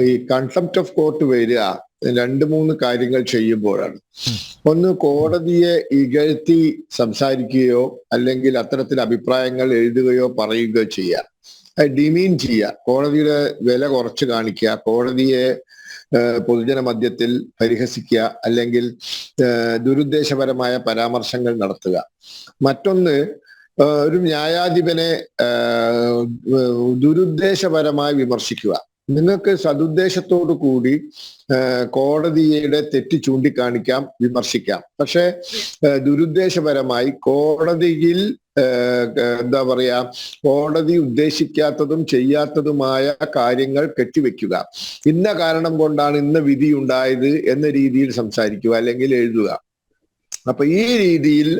ഈ concept of court വരിക രണ്ട് മൂന്ന് കാര്യങ്ങൾ ചെയ്യുമ്പോഴാണ്. ഒന്ന് കോടതിയെ ഇകഴ്ത്തി സംസാരിക്കുകയോ അല്ലെങ്കിൽ അത്തരത്തിൽ അഭിപ്രായങ്ങൾ എഴുതുകയോ പറയുകയോ ചെയ്യുക. ഡിമീൻ ചെയ്യുക. കോടതിയുടെ വില കുറച്ച് കാണിക്കുക. കോടതിയെ പൊതുജന മധ്യത്തിൽ പരിഹസിക്കുക അല്ലെങ്കിൽ ദുരുദ്ദേശപരമായ പരാമർശങ്ങൾ നടത്തുക. മറ്റൊന്ന് ഒരു ന്യായാധിപനെ ദുരുദ്ദേശപരമായി വിമർശിക്കുക. നിങ്ങൾക്ക് സതുദ്ദേശത്തോടു കൂടി കോടതിയുടെ തെറ്റ് ചൂണ്ടിക്കാണിക്കാം വിമർശിക്കാം. പക്ഷെ ദുരുദ്ദേശപരമായി കോടതിയിൽ എന്താ പറയാ കോടതി ഉദ്ദേശിക്കാത്തതും ചെയ്യാത്തതുമായ കാര്യങ്ങൾ കെട്ടിവെക്കുക. ഇന്ന കാരണം കൊണ്ടാണ് ഇന്ന വിധി ഉണ്ടായത് എന്ന രീതിയിൽ സംസാരിക്കുക അല്ലെങ്കിൽ എഴുതുക. അപ്പൊ ഈ രീതിയിൽ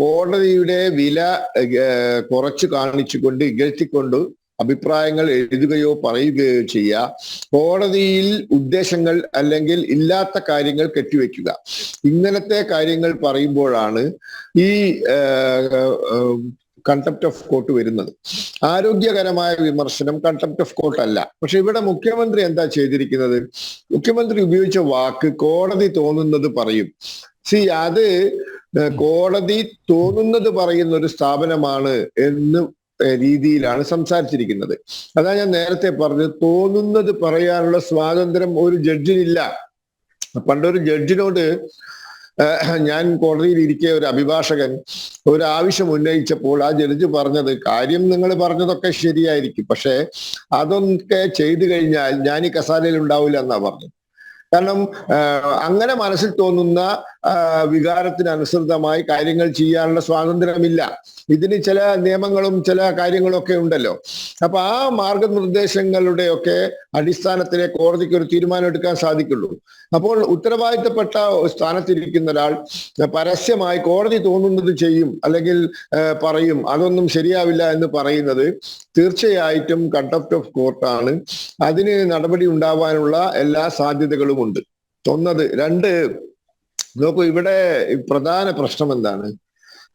കോടതിയുടെ വില കുറച്ച് കാണിച്ചുകൊണ്ട് ഇകഴ്ത്തിക്കൊണ്ട് അഭിപ്രായങ്ങൾ എഴുതുകയോ പറയുകയോ ചെയ്യുക കോടതിയിൽ ഉദ്ദേശങ്ങൾ അല്ലെങ്കിൽ ഇല്ലാത്ത കാര്യങ്ങൾ കെട്ടിവെക്കുക. ഇങ്ങനത്തെ കാര്യങ്ങൾ പറയുമ്പോഴാണ് ഈ കൺസെപ്റ്റ് ഓഫ് കോർട്ട് വരുന്നത്. ആരോഗ്യകരമായ വിമർശനം കൺസെപ്റ്റ് ഓഫ് കോർട്ട് അല്ല. പക്ഷെ ഇവിടെ മുഖ്യമന്ത്രി എന്താ ചെയ്തിരിക്കുന്നത്? മുഖ്യമന്ത്രി ഉപയോഗിച്ച വാക്ക് കോടതി തോന്നുന്നത് പറയും. സി അത് കോടതി തോന്നുന്നത് പറയുന്ന ഒരു സ്ഥാപനമാണ് എന്ന് രീതിയിലാണ് സംസാരിച്ചിരിക്കുന്നത്. അതാ ഞാൻ നേരത്തെ പറഞ്ഞു തോന്നുന്നത് പറയാനുള്ള സ്വാതന്ത്ര്യം ഒരു ജഡ്ജിനില്ല. പണ്ടൊരു ജഡ്ജിനോട് ഞാൻ കോടതിയിൽ ഇരിക്കെ ഒരു അഭിഭാഷകൻ ഒരു ആവശ്യം ഉന്നയിച്ചപ്പോൾ ആ ജഡ്ജ് പറഞ്ഞത് കാര്യം നിങ്ങൾ പറഞ്ഞതൊക്കെ ശരിയായിരിക്കും. പക്ഷെ അതൊക്കെ ചെയ്തു കഴിഞ്ഞാൽ ഞാൻ ഈ കസാലയിൽ ഉണ്ടാവില്ല എന്നാ പറഞ്ഞത്. കാരണം അങ്ങനെ മനസ്സിൽ തോന്നുന്ന വികാരത്തിനനുസൃതമായി കാര്യങ്ങൾ ചെയ്യാനുള്ള സ്വാതന്ത്ര്യമില്ല. ഇതിന് ചില നിയമങ്ങളും ചില കാര്യങ്ങളും ഒക്കെ ഉണ്ടല്ലോ. അപ്പൊ ആ മാർഗനിർദ്ദേശങ്ങളുടെ ഒക്കെ അടിസ്ഥാനത്തിലെ കോടതിക്ക് ഒരു തീരുമാനം എടുക്കാൻ സാധിക്കുള്ളൂ. അപ്പോൾ ഉത്തരവാദിത്തപ്പെട്ട സ്ഥാനത്തിരിക്കുന്ന ഒരാൾ പരസ്യമായി കോടതി തോന്നുന്നത് ചെയ്യും അല്ലെങ്കിൽ പറയും അതൊന്നും ശരിയാവില്ല എന്ന് പറയുന്നത് തീർച്ചയായിട്ടും കണ്ടപ്റ്റ് ഓഫ് കോർട്ടാണ് അതിന് നടപടി ഉണ്ടാവാനുള്ള എല്ലാ സാധ്യതകളുമുണ്ട് ഒന്നത് രണ്ട് നോക്കൂ ഇവിടെ പ്രധാന പ്രശ്നം എന്താണ്?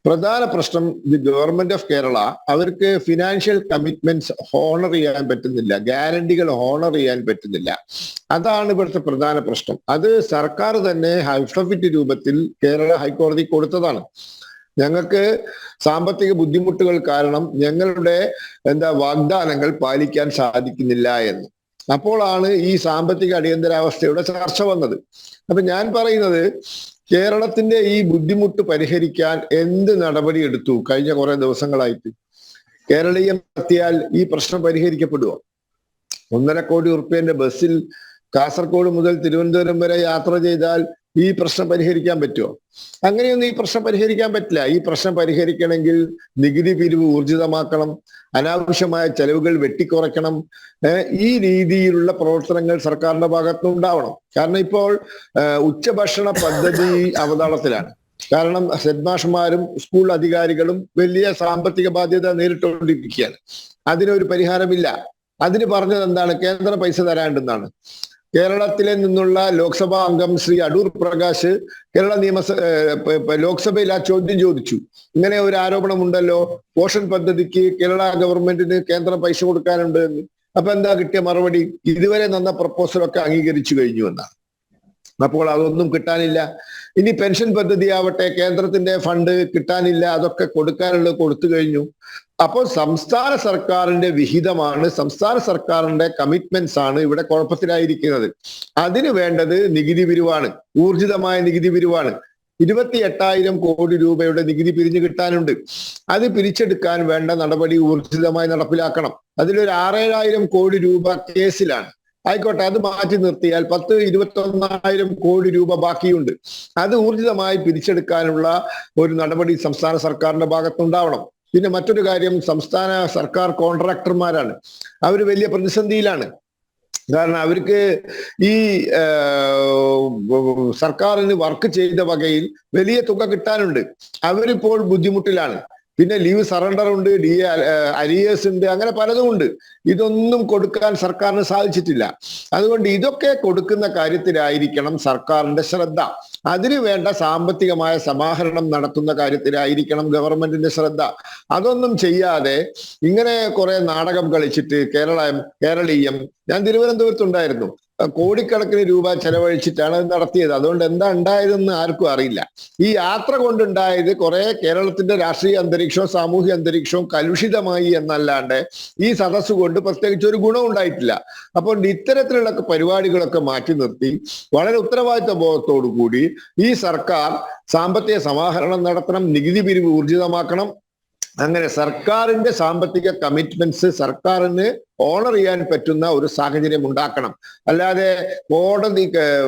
പ്രധാന പ്രശ്നം ദി ഗവൺമെന്റ് ഓഫ് കേരള അവർക്ക് ഫിനാൻഷ്യൽ കമ്മിറ്റ്മെന്റ്സ് ഹോണർ ചെയ്യാൻ പറ്റുന്നില്ല ഗ്യാരണ്ടികൾ ഹോണർ ചെയ്യാൻ പറ്റുന്നില്ല. അതാണ് ഇവിടുത്തെ പ്രധാന പ്രശ്നം. അത് സർക്കാർ തന്നെ ഹൈഫിറ്റ് രൂപത്തിൽ കേരള ഹൈക്കോടതി കൊടുത്തതാണ്. ഞങ്ങൾക്ക് സാമ്പത്തിക ബുദ്ധിമുട്ടുകൾ കാരണം ഞങ്ങളുടെ എന്താ വാഗ്ദാനങ്ങൾ പാലിക്കാൻ സാധിക്കുന്നില്ല എന്ന്. അപ്പോഴാണ് ഈ സാമ്പത്തിക അടിയന്തരാവസ്ഥയുടെ ചർച്ച വന്നത്. അപ്പൊ ഞാൻ പറയുന്നത് കേരളത്തിന്റെ ഈ ബുദ്ധിമുട്ട് പരിഹരിക്കാൻ എന്ത് നടപടി എടുത്തു കഴിഞ്ഞ കുറെ ദിവസങ്ങളായിട്ട്? കേരളീയം നടത്തിയാൽ ഈ പ്രശ്നം പരിഹരിക്കപ്പെടുമോ ഒന്നര കോടി ഉറുപ്പ്യന്റെ ബസ്സിൽ കാസർഗോഡ് മുതൽ തിരുവനന്തപുരം വരെ യാത്ര ചെയ്താൽ ഈ പ്രശ്നം പരിഹരിക്കാൻ പറ്റുമോ അങ്ങനെയൊന്നും ഈ പ്രശ്നം പരിഹരിക്കാൻ പറ്റില്ല. ഈ പ്രശ്നം പരിഹരിക്കണമെങ്കിൽ നികുതി പിരിവ് ഊർജിതമാക്കണം. അനാവശ്യമായ ചെലവുകൾ വെട്ടിക്കുറയ്ക്കണം. ഈ രീതിയിലുള്ള പ്രവർത്തനങ്ങൾ സർക്കാരിന്റെ ഭാഗത്തുനിന്നുണ്ടാവണം കാരണം ഇപ്പോൾ ഉച്ചഭക്ഷണ പദ്ധതി അവതാളത്തിലാണ്. കാരണം ഹെഡ്മാഷന്മാരും സ്കൂൾ അധികാരികളും വലിയ സാമ്പത്തിക ബാധ്യത നേരിട്ടുകൊണ്ടിരിക്കുകയാണ്. അതിനൊരു പരിഹാരമില്ല. അതിന് പറഞ്ഞത് എന്താണ് കേന്ദ്ര പൈസ തരാണ്ടെന്നാണ്. കേരളത്തിലെ നിന്നുള്ള ലോക്സഭാ അംഗം ശ്രീ അടൂർ പ്രകാശ് കേരള നിയമസഭ ലോക്സഭയിൽ ആ ചോദ്യം ചോദിച്ചു. ഇങ്ങനെ ഒരു ആരോപണമുണ്ടല്ലോ. പോഷൻ പദ്ധതിക്ക് കേരള ഗവൺമെന്റിന് കേന്ദ്രം പൈസ കൊടുക്കാനുണ്ട് എന്ന്. അപ്പൊ എന്താ കിട്ടിയ മറുപടി? ഇതുവരെ തന്ന പ്രപ്പോസലൊക്കെ അംഗീകരിച്ചു കഴിഞ്ഞു എന്നാണ്. അപ്പോൾ അതൊന്നും കിട്ടാനില്ല. ഇനി പെൻഷൻ പദ്ധതി ആവട്ടെ കേന്ദ്രത്തിന്റെ ഫണ്ട് കിട്ടാനില്ല അതൊക്കെ കൊടുക്കാനുള്ളത് കൊടുത്തു കഴിഞ്ഞു. അപ്പോൾ സംസ്ഥാന സർക്കാരിന്റെ വിഹിതമാണ് സംസ്ഥാന സർക്കാരിന്റെ കമ്മിറ്റ്മെന്റ്സ് ആണ് ഇവിടെ കുഴപ്പത്തിലായിരിക്കുന്നത്. അതിന് വേണ്ടത് നികുതി പിരിവാണ് ഊർജിതമായ നികുതി പിരിവാണ്. ഇരുപത്തി എട്ടായിരം കോടി രൂപയുടെ നികുതി പിരിഞ്ഞു കിട്ടാനുണ്ട്. അത് പിരിച്ചെടുക്കാൻ വേണ്ട നടപടി ഊർജിതമായി നടപ്പിലാക്കണം. അതിലൊരു ആറേഴായിരം കോടി രൂപ കേസിലാണ്. ആയിക്കോട്ടെ അത് മാറ്റി നിർത്തിയാൽ പത്ത് ഇരുപത്തി ഒന്നായിരം കോടി രൂപ ബാക്കിയുണ്ട്. അത് ഊർജിതമായി പിരിച്ചെടുക്കാനുള്ള ഒരു നടപടി സംസ്ഥാന സർക്കാരിന്റെ ഭാഗത്തുണ്ടാവണം. പിന്നെ മറ്റൊരു കാര്യം സംസ്ഥാന സർക്കാർ കോൺട്രാക്ടർമാരാണ്. അവർ വലിയ പ്രതിസന്ധിയിലാണ്. കാരണം അവർക്ക് ഈ സർക്കാരിന് വർക്ക് ചെയ്ത വകയിൽ വലിയ തുക കിട്ടാനുണ്ട്. അവരിപ്പോൾ ബുദ്ധിമുട്ടിലാണ്. പിന്നെ ലീവ് സറണ്ടർ ഉണ്ട് ഡി അരിയേഴ്സ് ഉണ്ട് അങ്ങനെ പലതും ഉണ്ട്. ഇതൊന്നും കൊടുക്കാൻ സർക്കാരിന് സാധിച്ചിട്ടില്ല. അതുകൊണ്ട് ഇതൊക്കെ കൊടുക്കുന്ന കാര്യത്തിലായിരിക്കണം സർക്കാരിന്റെ ശ്രദ്ധ. അതിനു വേണ്ട സാമ്പത്തികമായ സമാഹരണം നടത്തുന്ന കാര്യത്തിലായിരിക്കണം ഗവൺമെന്റിന്റെ ശ്രദ്ധ. അതൊന്നും ചെയ്യാതെ ഇങ്ങനെ കുറെ നാടകം കളിച്ചിട്ട് കേരള കേരളീയം. ഞാൻ തിരുവനന്തപുരത്തുണ്ടായിരുന്നു. കോടിക്കണക്കിന് രൂപ ചെലവഴിച്ചിട്ടാണ് അത് നടത്തിയത്. അതുകൊണ്ട് എന്താ ഉണ്ടായതെന്ന് ആർക്കും അറിയില്ല. ഈ യാത്ര കൊണ്ടുണ്ടായത് കുറെ കേരളത്തിന്റെ രാഷ്ട്രീയ അന്തരീക്ഷവും സാമൂഹ്യ അന്തരീക്ഷവും കലുഷിതമായി എന്നല്ലാണ്ട് ഈ സദസ്സ് കൊണ്ട് പ്രത്യേകിച്ച് ഒരു ഗുണം ഉണ്ടായിട്ടില്ല. അപ്പോൾ ഇത്തരത്തിലുള്ള പരിപാടികളൊക്കെ മാറ്റി നിർത്തി വളരെ ഉത്തരവാദിത്വ ബോധത്തോടു കൂടി ഈ സർക്കാർ സാമ്പത്തിക സമാഹരണം നടത്തണം നികുതി പിരിവ് ഊർജിതമാക്കണം അങ്ങനെ സർക്കാരിന്റെ സാമ്പത്തിക കമ്മിറ്റ്മെന്റ്സ് സർക്കാരിന് ഓണർ ചെയ്യാൻ പറ്റുന്ന ഒരു സാഹചര്യം ഉണ്ടാക്കണം. അല്ലാതെ കോടതി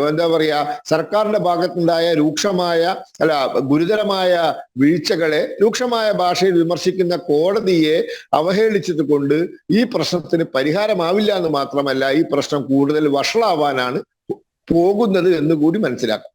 എന്താ പറയാ സർക്കാരിന്റെ ഭാഗത്തുണ്ടായ രൂക്ഷമായ അല്ല ഗുരുതരമായ വീഴ്ചകളെ രൂക്ഷമായ ഭാഷയിൽ വിമർശിക്കുന്ന കോടതിയെ അവഹേളിച്ചത് കൊണ്ട് ഈ പ്രശ്നത്തിന് പരിഹാരമാവില്ല എന്ന് മാത്രമല്ല ഈ പ്രശ്നം കൂടുതൽ വഷളാവാനാണ് പോകുന്നത് എന്ന് കൂടി മനസ്സിലാക്കാം.